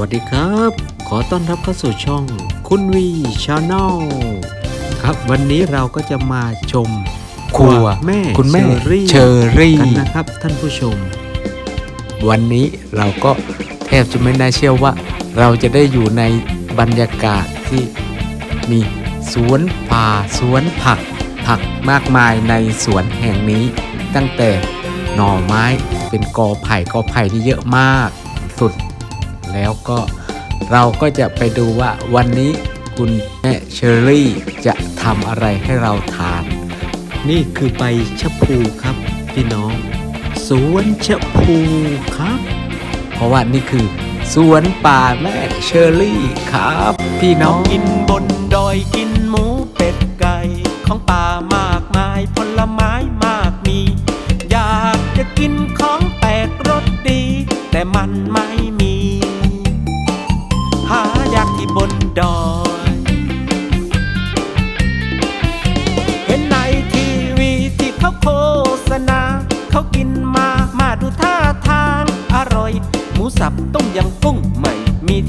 วัสดีครับ ขอต้อนรับเข้าสู่ช่องคุณวีชาแนลครับวันนี้เราก็จะมาชมครัวแม่คุณแม่เชอรี่เชอรี่กันนะครับท่านผู้ชม วันนี้เราก็แทบจะไม่น่าเชื่อว่า เราจะได้อยู่ในบรรยากาศที่มีสวนป่าสวนผัก ผักมากมายในสวนแห่งนี้ ตั้งแต่หน่อไม้เป็นกอไผ่กอไผ่ที่เยอะมาก สุด แล้วก็เราก็จะไปดูว่าวันนี้คุณแม่เชอรี่จะทำอะไรให้เราทาน นี่คือใบชะพูครับพี่น้อง สวนชะพูครับ เพราะว่านี่คือสวนป่าแม่เชอรี่ครับ พี่น้องกินบนดอยกินหมูเป็ดไก่ของป่า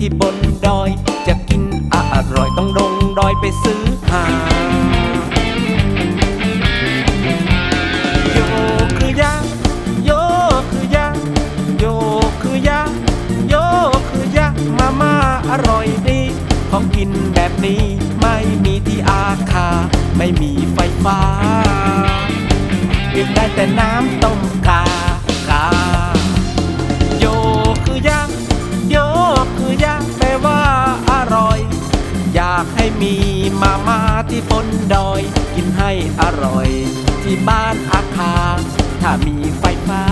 ที่บนดอย จะกินอร่อยต้องดงดอยไปซื้อหาโยคือยาโยคือยาโยคือยาโยคือยามาม่าอร่อยดี ของกินแบบนี้ไม่มีที่อาคา ไม่มีไฟฟ้ากินได้แต่น้ำต้มกากา มีมาม่าที่บนดอย กินให้อร่อย ที่บ้านอาคา ถ้ามีไฟฟ้า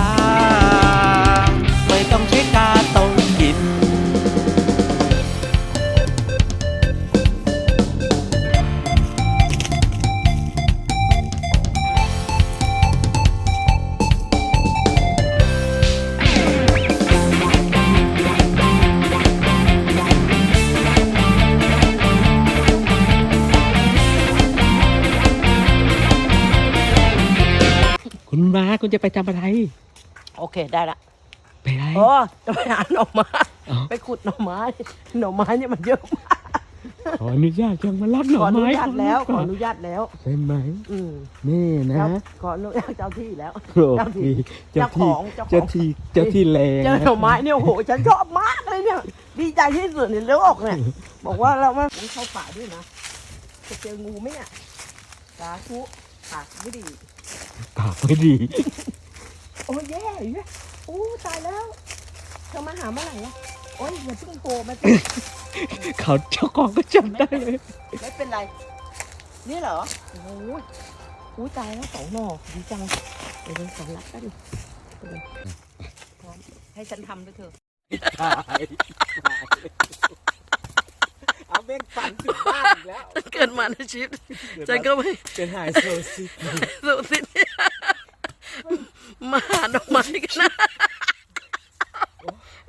คุณมาคุณจะไปทำอะไร โอเคได้ละไปไหนโอ้จะไปหาหน่อไม้อ๋อ ไปขุดหน่อไม้หน่อไม้เนี่ยมันเยอะมากขออนุญาตยังมารับหน่ขอออนุไม้ญาตแล้วขก่อนอนุญาตแล้ว ใช่ไหมอืมนี่นะเจ้าขออนุญาตเจ้าที่แล้ว โอเจ้าเคที่ เจ้าเจ้าขที่องเจ้าของ เจ้าที่เจ้าที่แรงเจอหน่อไม้เนี่ยโอ้โหฉันชอบมากเลยเนี่ย ดีใจที่สุดในโลกเนี่ยบอกว่าเรามาเข้าป่าด้วยนะจะเจองูไหมเนี่ยสาธุปากไม่ดี ปากไม่ดี โอ้ยแย่อีกแล้วโอ้ตายแล้วเธอมาหาเมื่อไหร่อะโอ้ยอย่าเพิ่งโทรมาสิเขาเจ้าของก็จำได้เลย ไม่เป็นไร นี่เหรอโอ้ยอุ้ยตายแล้วสองหน่อดีจังเดี๋ยวสองรักกันเดี๋ยวพร้อมให้ฉันทำด้วยเถอะเอาเบ้งฝันถึงบ้านอีกแล้ว เกิดมาในชีวิตฉันก็ไม่เป็นไฮโซซิสุดสิ มาหาดอกไม้กันนะ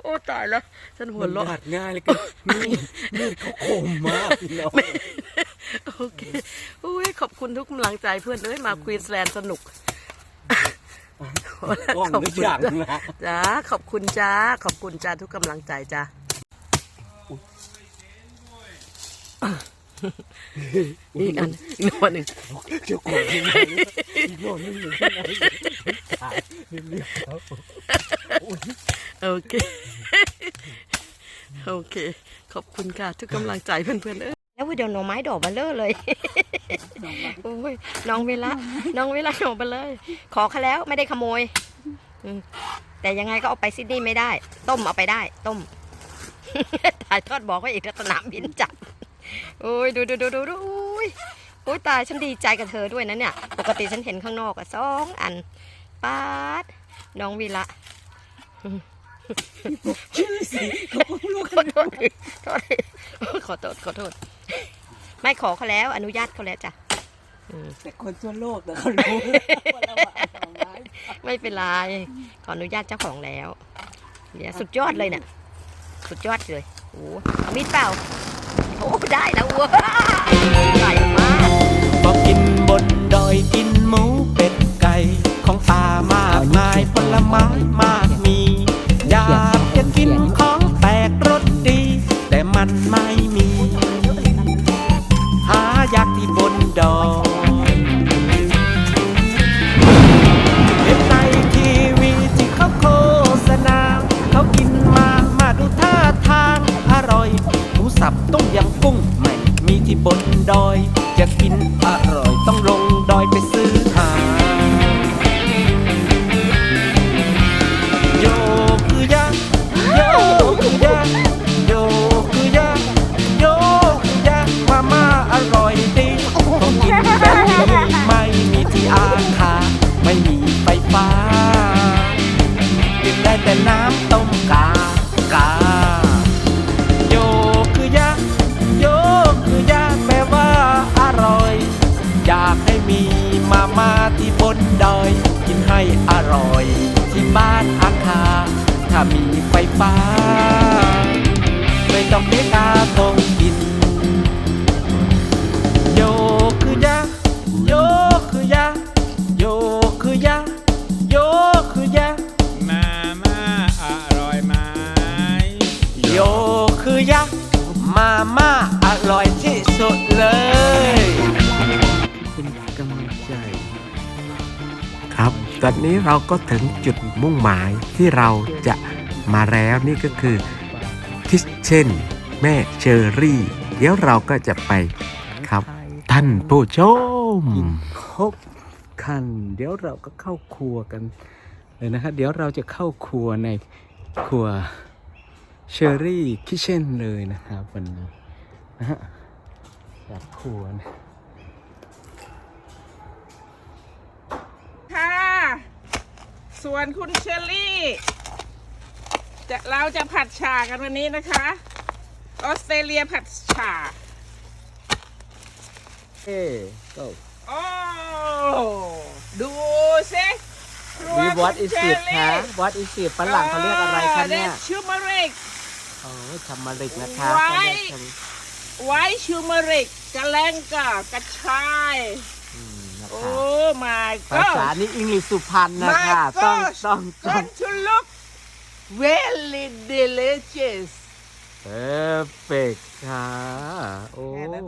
โอ้ตายแล้ว ฉันหัวเราะหัดง่ายเลยกันมีดมีดเขาคมมากพี่น้องโอเคอุ้ยขอบคุณทุกกำลังใจเพื่อนเอ้ยมาควีนสแลนด์สนุกว่องทุกอย่างนะจ้าขอบคุณจ้า ขอบคุณจ้าทุกกำลังใจจ้าอีกอันอีกหน่อยหนึ่งเจ้าของยังไงอีกโน่นนี่อยู่ที่ไหนข โอเค โอเค ขอบคุณค่ะ ทุกกำลังใจเพื่อนๆเอ้ยแล้ววิดีโอหน่อไม้ดอกเบลเลอร์เลยโอ้ยน้องเวลา น้องเวลาหน่อเบลเลย ขอเขาแล้วไม่ได้ขโมยอืมแต่ยังไงก็เอาไปซิดนีย์ไม่ได้ ต้มเอาไปได้ ต้มถ่ายทอดบอกว่าอีกสนามบินจับโอ้ยดูดูดูดูดูอุ้ยโอ้ยตายฉันดีใจกับเธอด้วยนะเนี่ย ปกติฉันเห็นข้างนอกอะสองอัน ป๊าดน้องวีละชื่อสิเขาก็รู้ขอโทษดิโทษดิขอโทษขอโทษ ไม่ขอเขาแล้ว อนุญาตเขาแล้วจ้ะอืมแต่คนทั่วโลกนะเขารู้ว่าเราเอาหน่อไม้ไม่เป็นไรขออนุญาตเจ้าของแล้วเนี่ยสุดยอดเลยเนี่ยสุดยอดเลยโอ้เอามีดเปล่าโอ้ได้แล้วเว้ยใส่มากก็กินบนดอยกินามากมายผลไม้มา อเมริาตรงกิน โยคือยะ โยคือยะ โยคือยะ โยคือยะ มามาอร่อยไหมโยคือยะ มามาอร่อยที่สุดเลย เป็นกำลังใจ ครับ ตอนนี้เราก็ถึงจุดมุ่งหมายที่เราจะมาแล้วนี่ก็คือ ทิชเช่น แม่เชอรี่ เดี๋ยวเราก็จะไปครับ ท่านผู้ชมครบคัน เดี๋ยวเราก็เข้าครัวกันเลยนะฮะเดี๋ยวเราจะเข้าครัวในครัวเชอรี่คิเช่นเลยนะครับวันนี้นะฮะจากครัวนะค่ะ ส่วนคุณเชอรี่ จะเราจะผัดฉ่ากันวันนี้นะคะออสเตรเลียผัดฉ่าเอ้ก็โอ้ดูสิครัววีวอตคุอิณสเชติอรี่คะวอตอิสติฝรั่งเขาเรียกอะไรคะเนี่ยชูมาริก โอ้ยทำมาริกนะคะไว้ เขาเรียกทำไว้ชูมาริกกระแลงกะกระชาย อืมนะโอ้ คะ my ภา god ษานี่อังกฤษสุพรรณนะ My คะต้อง gosh ต้องต้อง going to look very delicious เพอร์เฟกค่ะ โอ้แค่นั้น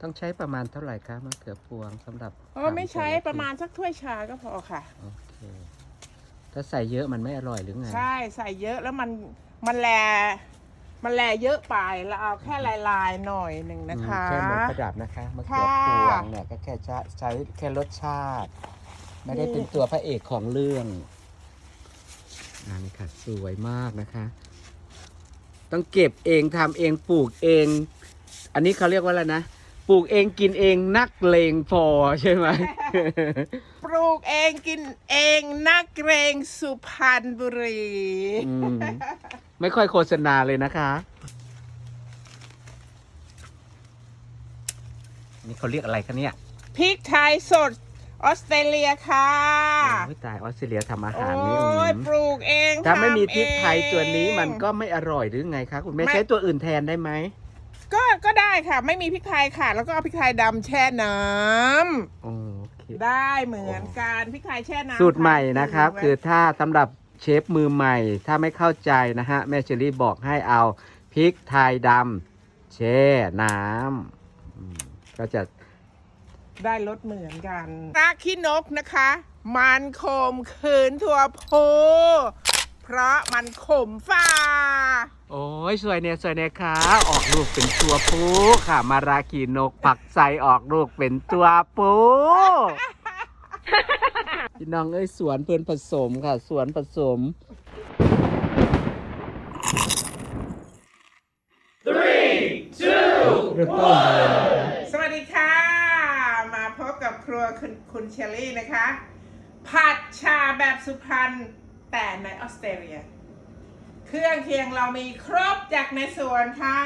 ต้องใช้ประมาณเท่าไหร่คะมะเขือพวงสำหรับอ๋อไม่ใช้ประมาณสักถ้วยชาก็พอค่ะ โอเค ถ้าใส่เยอะมันไม่อร่อยหรือไง ใช่ใส่เยอะแล้วมันมันแล มันแลเยอะไปเราเอาแค่ลายลายๆหน่อยหนึ่งนะคะ แค่เหมือนประดับนะคะมะเขือพวงเนี่ยก็แค่ใช้ใช้แค่รสชาติ ไม่ได้เป็นตัวพระเอกของเรื่องอันนี้ค่ะสวยมากนะคะ ต้องเก็บเองทำเองปลูกเอง อันนี้เขาเรียกว่าอะไรนะ ปลูกเองกินเองนักเลงพอใช่ไหม ปลูกเองกินเองนักเกรงสุพรรณบุรี อืม ไม่ค่อยโฆษณาเลยนะคะ นี่เขาเรียกอะไรคะเนี่ยพริกไทยสดออสเตรเลียค่ะ โอ้ยตายออสเตรเลียทำอาโอ้หารนี่ยอืมปลูกเองถ้าไม่มีทำพริกไทยเองตัวนี้มันก็ไม่อร่อยหรือไงคะคุณแม่ไม่ใช้ตัวอื่นแทนได้ไหม ก็ก็ได้ค่ะ ไม่มีพริกไทยค่ะ แล้วก็เอาพริกไทยดำแช่น้ำโอเค ได้เหมือนกันพริกไทยแช่น้ำสูตรใหม่นะครับทานคือถ้าสำหรับเชฟมือใหม่ ถ้าไม่เข้าใจนะฮะ แม่เชอรี่บอกให้เอาพริกไทยดำแช่น้ำอืมก็จะ ได้รสเหมือนกันรากขี้นกนะคะ มันขมขืนถั่วโพ เพราะมันขมฟ้า โอ้ยสวยเนี่ยสวยเนี่ยค่ะ ออกลูกเป็นตัวปูค่ะ มาราคีนกผักใสออกลูกเป็นตัวปูพี่น้องเอ้ยสวนเพื่อนผสมค่ะ สวนผสมเริ่มต้นเลยนะคะสวัสดีค่ะ มาพบกับครัวคุณคุณเชลลี่นะคะ ผัดชาแบบสุพรรณ แต่ในออสเตรเลีย เครื่องเคียงเรามีครบจากในสวนค่ะ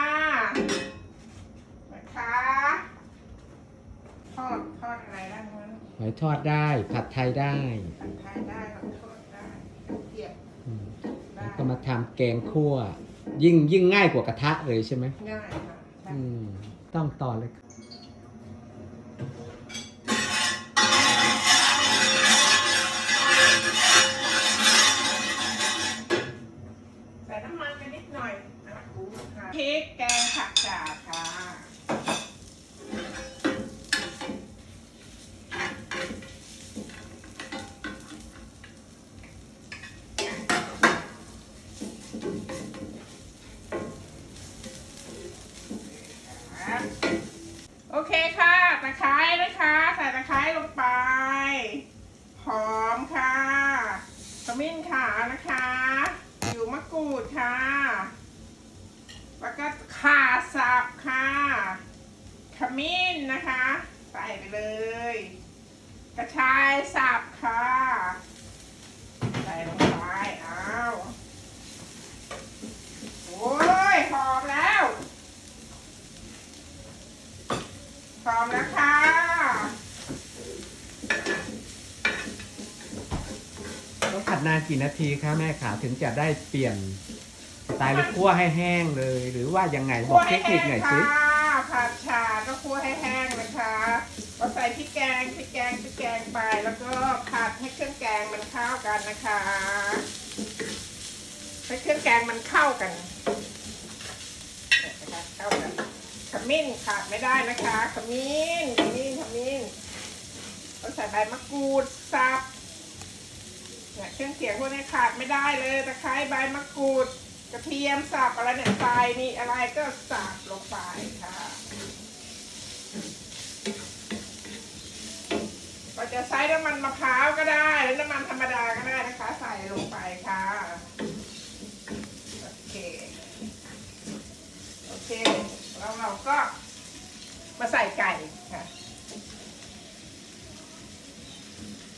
นะคะทอดทอดอะไรได้มั้งหอยทอดได้ ผัดไทยได้ผัดไทยได้ทอดทอดได้เกี๊ยวอืมได้แล้วก็มาทำแกงคั่ว ยิ่งยิ่งง่ายกว่ากระทะเลยใช่ไหมง่ายค่ะใช่อืมต้องต่อเลยครับ ใส่น้ำมันกันนิดหน่อยนะคุณค่ะพริกแกงผักกาดค่ะ โอเคค่ะตะไคร้นะคะ ใส่ตะไคร้ลงไป หอมค่ะขมิ้นขาวนะคะ อยู่มะกรูดค่ะ แล้วก็ข่าสับค่ะขมิ้นนะคะ ใส่ไปเลย กระชายสับค่ะ ใส่ลงไปอ้าวโอ้ยหอมแล้วพร้อมแล้วค่ะต้องผัดนานกี่นาทีคะแม่ขาถึงจะได้เปลี่ยนตายเลยคั่วให้แห้งเลย หรือว่ายังไงบอกเทให้คนิแห้คหน่อยสิงค่ะผัดชาก็คั่วให้ แล้วก็ผัดให้เครื่องแกงมันเข้ากันนะคะให้เครื่องแกงมันเข้ากันเนี่ยนะคะเข้ากันขมิ้นขาดไม่ได้นะคะขมิ้นขมิ้นขมิ้นต้องใส่ใบมะกรูดสับเนี่ยเครื่องเคียงพวกนี้ขาดไม่ได้เลยตะไคร้ใบมะกรูดกระเทียมสับอะไรเนี่ยใส่นี่อะไรก็สับลงไปค่ะก็จะใช้น้ำ มันมะพร้าวก็ได้ หรือน้ำมันธรรมดาก็ได้นะคะ ใส่ลงไปค่ะ โอเค โอเค แล้วเราก็มาใส่ไก่ค่ะ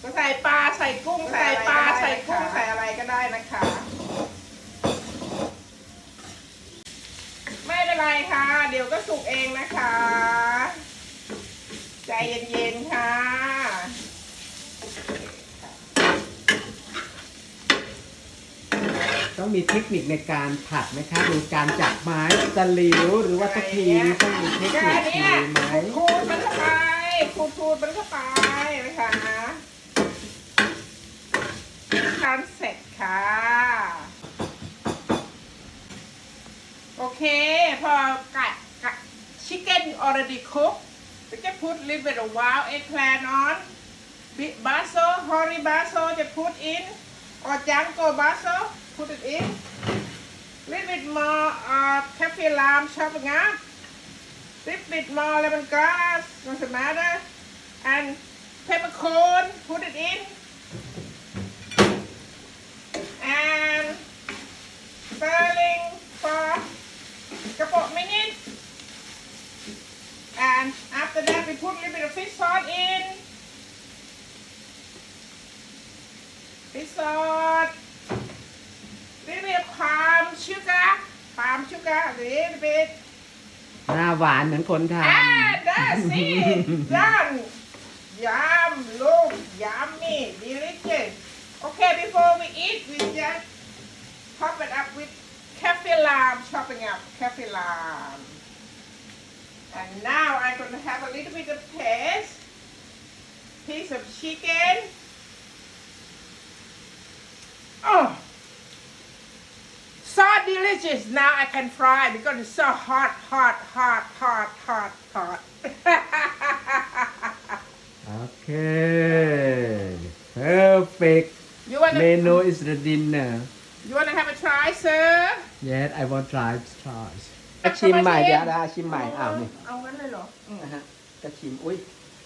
ก็ใส่ปลาใส่กุ้งใส่ปลาใส่กุ้งใส่อะไรก็ได้นะคะ ไม่เป็นไรค่ะ เดี๋ยวก็สุกเองนะคะ ใจเย็นๆค่ะ ต้องมีเทคนิคในการผัดไหมคะมีการจับไม้ตะหลิวหรือว่าตะขีนี่ต้องมีเทคนิคเนี้ยมีไหมขูดมันเข้าไปขูดขูดมันเข้าไปนะคะทานเสร็จค่ะ โอเค พอก่ไก่ chicken already cooked we can put little bit of wild eggplant on Bit basil honey basil just put in or jango basil put it in little bit more uh, kaffir lime chopping up little bit more lemongrass doesn't matter and peppercorn put it in and sterling for couple of minutes and after that we put a little bit of fish sauce in fish sauce little bit of palm sugar palm sugar a little bit หวานเหมือนคนท and that's it done yum look yummy delicious okay before we eat we just top it up with kaffir lime chopping up kaffir lime and now I'm going to have a little bit of taste piece of chicken oh so delicious now I can fry because it's so hot hot hot hot hot hot ำโอเค perfect you want to menu is the dinner you want to have a try sir yes I want try try ชิมใหม่เดี๋ยวนะชิมใหม่อ้าวนี่เอางั้นเลยเหรออืมนะฮะก็ชิมอุ้ย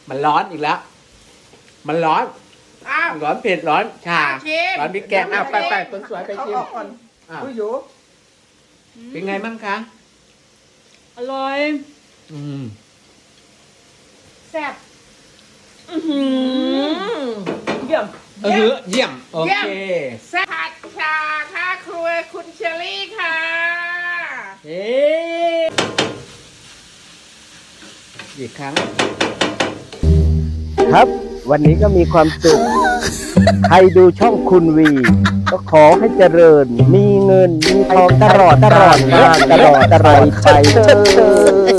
มันร้อนอีกแล้ว มันร้อนอ้าวร้อนเผ็ดร้อนชาอะชิมร้อนพริกแกงอ้าวไปไปคนสวยไปเขาชิม ออกก่อนอ้าวอุ้ยอยู่เป็นไงบ้างคะอร่อยอืมแซ่บเยี่ยม เออเยี่ยม โอเคแซ่บผัดชาค่ะครัวคุณเชอรี่ค่ะ เอ๊ะอีกครั้ง ครับ วันนี้ก็มีความสุข ใครดูช่องคุณวี ก็ขอให้เจริญ มีเงิน มีทองตลอดตลอดตลอดตลอดไปเถิด